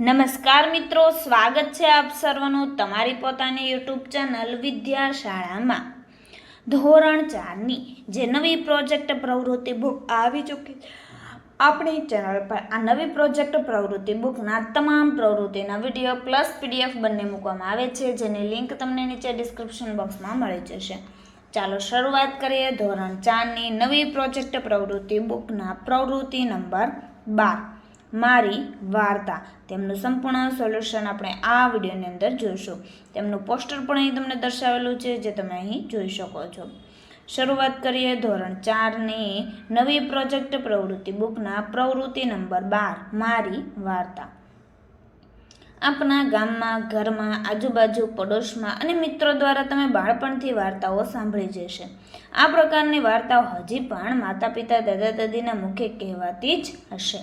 નમસ્કાર મિત્રો, સ્વાગત છે આપ સર્વનું તમારી પોતાની યુટ્યુબ ચેનલ વિદ્યા શાળામાં ધોરણ ચારની જે નવી પ્રોજેક્ટ પ્રવૃત્તિ બુક આવી ચૂકી આપણી ચેનલ પર આ નવી પ્રોજેક્ટ પ્રવૃત્તિ બુકના તમામ પ્રવૃત્તિના વીડિયો પ્લસ પીડીએફ બંને મૂકવામાં આવે છે, જેની લિંક તમને નીચે ડિસ્ક્રિપ્શન બોક્સમાં મળી જશે. ચાલો શરૂઆત કરીએ ધોરણ ચારની નવી પ્રોજેક્ટ પ્રવૃત્તિ બુકના પ્રવૃત્તિ નંબર બાર. મારી વાર્તા. તેમનું સંપૂર્ણ સોલ્યુશન આપણે આ વિડીયોની અંદર જોઈશું. તેમનું પોસ્ટર પણ અહીં તમને દર્શાવેલું છે, જે તમે અહીં જોઈ શકો છો. શરૂઆત કરીએ ધોરણ ચારની નવી પ્રોજેક્ટ પ્રવૃત્તિ બુકના પ્રવૃત્તિ નંબર બાર, મારી વાર્તા. આપણા ગામમાં, ઘરમાં, આજુબાજુ, પડોશમાં અને મિત્રો દ્વારા તમે બાળપણથી વાર્તાઓ સાંભળી જશે. આ પ્રકારની વાર્તાઓ હજી પણ માતા પિતા દાદા, દાદીના મુખે કહેવાતી જ હશે.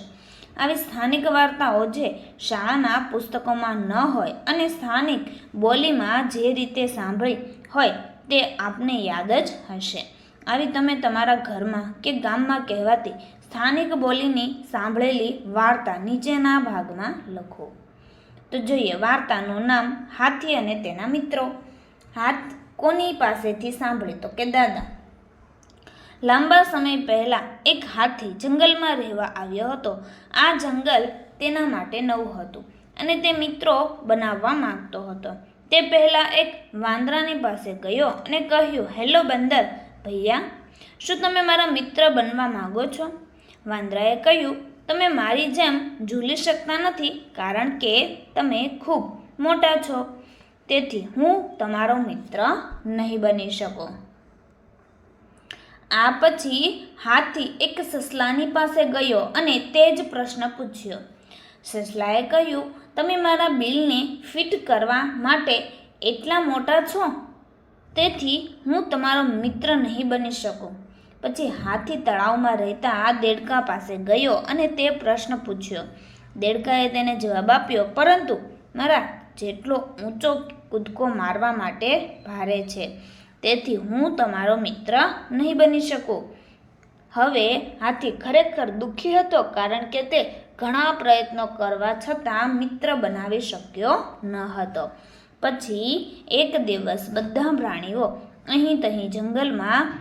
આવી સ્થાનિક વાર્તાઓ જે શાળાના પુસ્તકોમાં ન હોય અને સ્થાનિક બોલીમાં જે રીતે સાંભળી હોય તે આપને યાદ જ હશે. આવી તમે તમારા ઘરમાં કે ગામમાં કહેવાતી સ્થાનિક બોલીની સાંભળેલી વાર્તા નીચેના ભાગમાં લખો. તો જોઈએ, વાર્તાનું નામ હાથી અને તેના મિત્રો. હાથ કોની પાસેથી સાંભળી? તો કે દાદા. લાંબા સમય પહેલાં એક હાથી જંગલમાં રહેવા આવ્યો હતો. આ જંગલ તેના માટે નવું હતું અને તે મિત્રો બનાવવા માંગતો હતો. તે પહેલાં એક વાંદરાની પાસે ગયો અને કહ્યું, હેલો બંદર, ભૈયા, શું તમે મારા મિત્ર બનવા માંગો છો? વાંદરાએ કહ્યું, તમે મારી જેમ ઝૂલી શકતા નથી કારણ કે તમે ખૂબ મોટા છો. તેથી હું તમારો મિત્ર નહીં બની શકું. આ પછી હાથી એક સસલાની પાસે ગયો અને તે જ પ્રશ્ન પૂછ્યો. સસલાએ કહ્યું, તમે મારા બિલને ફિટ કરવા માટે એટલા મોટા છો? તેથી હું તમારો મિત્ર નહીં બની શકું. પછી હાથી તળાવમાં રહેતા આ દેડકા પાસે ગયો અને તે પ્રશ્ન પૂછ્યો. દેડકાએ તેને જવાબ આપ્યો, પરંતુ મારા જેટલો ઊંચો કૂદકો મારવા માટે ભારે છે. તેથી હું તમારો મિત્ર નહીં બની શકું. હવે હાથી ખરેખર દુઃખી હતો કારણ કે તે ઘણા પ્રયત્નો કરવા છતાં મિત્ર બનાવી શક્યો ન હતો. પછી એક દિવસ બધા પ્રાણીઓ અહીં તહીં જંગલમાં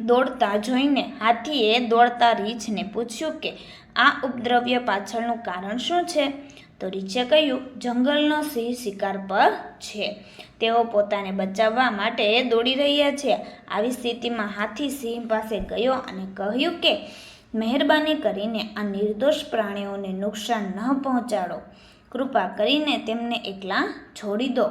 દોડતા જોઈને હાથીએ દોડતા રીંછને પૂછ્યું કે, આ ઉપદ્રવ્ય પાછળનું કારણ શું છે? તો રીંછે કહ્યું, જંગલનો સિંહ શિકાર પર છે. તેઓ પોતાને બચાવવા માટે દોડી રહ્યા છે. આવી સ્થિતિમાં હાથી સિંહ પાસે ગયો અને કહ્યું કે, મહેરબાની કરીને આ નિર્દોષ પ્રાણીઓને નુકસાન ન પહોંચાડો. કૃપા કરીને તેમને એકલા છોડી દો.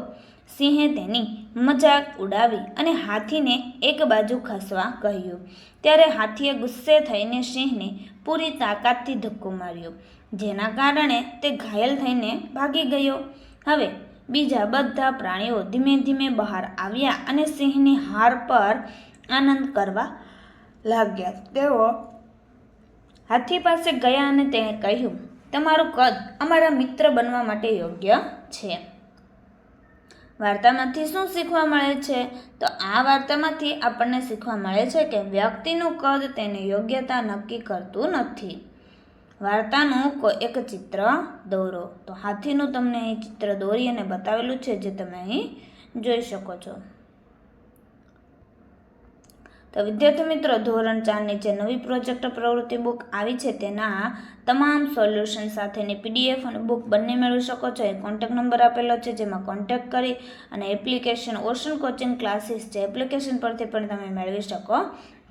સિંહે તેની મજાક ઉડાવી અને હાથીને એક બાજુ ખસવા કહ્યું. ત્યારે હાથીએ ગુસ્સે થઈને સિંહને પૂરી તાકાતથી ધક્કો માર્યો, જેના કારણે તે ઘાયલ થઈને ભાગી ગયો. હવે બીજા બધા પ્રાણીઓ ધીમે ધીમે બહાર આવ્યા અને સિંહની હાર પર આનંદ કરવા લાગ્યા. તેઓ હાથી પાસે ગયા અને તેણે કહ્યું, તમારું કદ અમારા મિત્ર બનવા માટે યોગ્ય છે. વાર્તામાંથી શું શીખવા મળે છે? તો આ વાર્તામાંથી આપણને શીખવા મળે છે કે વ્યક્તિનું કદ તેની યોગ્યતા નક્કી કરતું નથી. વાર્તાનું કોઈ એક ચિત્ર દોરો. તો હાથીનું તમને અહીં ચિત્ર દોરી અને બતાવેલું છે જે તમે અહીં જોઈ શકો છો. તો વિદ્યાર્થી મિત્રો, ધોરણ ચારની જે નવી પ્રોજેક્ટ પ્રવૃત્તિ બુક આવી છે તેના તમામ સોલ્યુશન સાથેની પીડીએફ અને બુક બંને મેળવી શકો છો. એ કોન્ટેક નંબર આપેલો છે, જેમાં કોન્ટેક કરી અને એપ્લિકેશન ઓશન કોચિંગ ક્લાસીસ જે એપ્લિકેશન પરથી પણ તમે મેળવી શકો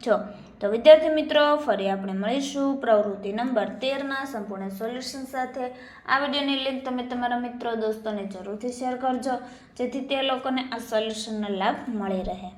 છો. તો વિદ્યાર્થી મિત્રો, ફરી આપણે મળીશું પ્રવૃત્તિ નંબર તેરના સંપૂર્ણ સોલ્યુશન સાથે. આ વિડીયોની લિંક તમે તમારા મિત્રો, દોસ્તોને જરૂરથી શેર કરજો, જેથી તે લોકોને આ સોલ્યુશનનો લાભ મળી રહે.